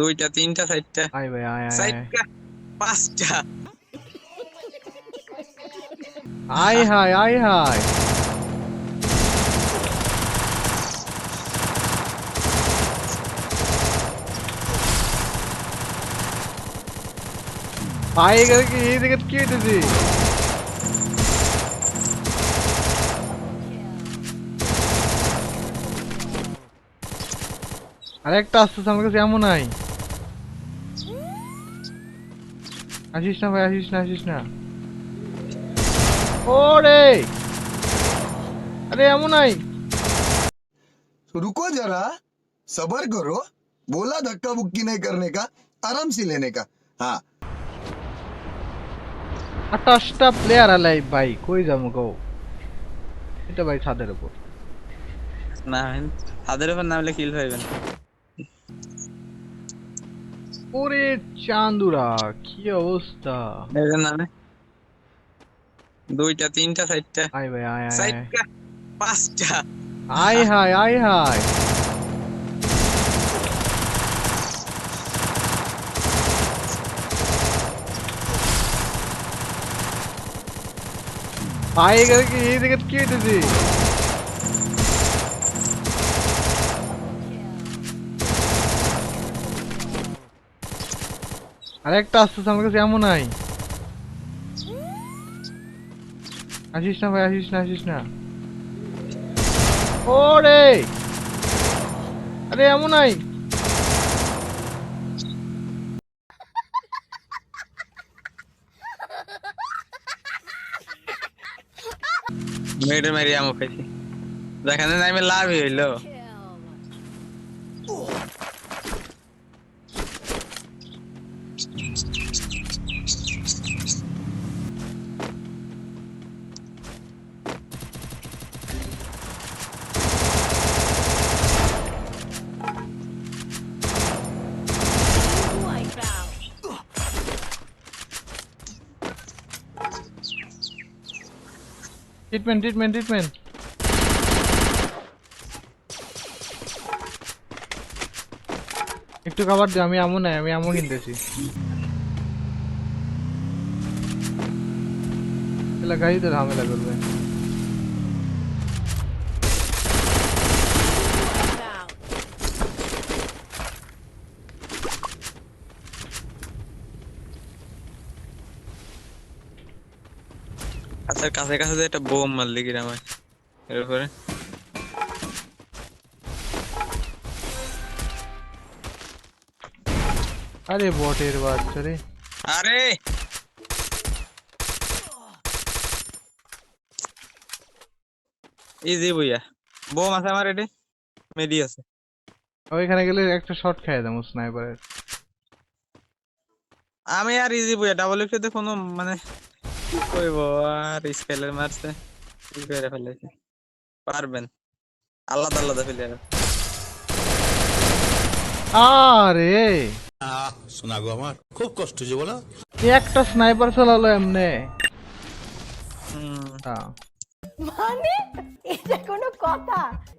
দুইটা তিনটা চারটা। আয় ভাই আয় আয় পাঁচটা। আয় হায় আয় হায়। আয় গেল কি এই দিকে কি হইতেছে আরেকটা আসতেছে আমার কাছে এমন নাই। আসিস না ভাই আসিস না আসিস না ওরে আরে এমন নাই तो रुको जरा सबर करो बोला धक्का बुक्की नहीं करने का आराम से लेने का हाँ আঠাশটা প্লেয়ার আলাই ভাই কই যাবো গো এটা ভাই ছাদের উপর না হাতের উপর নামলে কিল পাইবেন ওরে চান্দুরা কি অবস্থা? এর নামে? দুইটা তিনটা চারটা? আয় ভাই আয় আয় পাঁচটা। আয় হায় আয় হায়। আয় গেল কি এই দিকে কি হইতেছে আরেকটা আসতেছে আমার কাছে এমন নাই। আসিস না ভাই, আসিস না আসিস না। ওরে! আরে, এমন নাই। মেয়েটা মেরে আমো খাইছি। যেখানে নামে লাভই হইল। ট্রিটমেন্ট ট্রিটমেন্ট ট্রিটমেন্ট একটু খাবার দিও আমি আমও নাই আমি আমও কিনতেছি এলা গাড়িতে ঝামেলা করবে আচ্ছা কাছে কাছে যে একটা বোম মারলি কিরাম হয় এর উপরে। আরে বটের বাচ্চা রে। আরে! ইজি বইয়া। বোম আছে আমার এটি। মেডি আছে। ওইখানে গেলে একটা শট খাইয়ে দাম স্নাইপারের আমি আর ইজি বইয়া। ডাবল এফতে কোনো মানে কি কইব আর স্কেলের মারছে। কি করে ফেলেছে? পারবেন। আলাদা আলাদা প্লেয়ার আরে! শোনা গো আমার খুব কষ্ট হয়েছে বলো। একটা স্নাইপার চালালো এমনে। হ্যাঁ মানে? এটা কোনো কথা।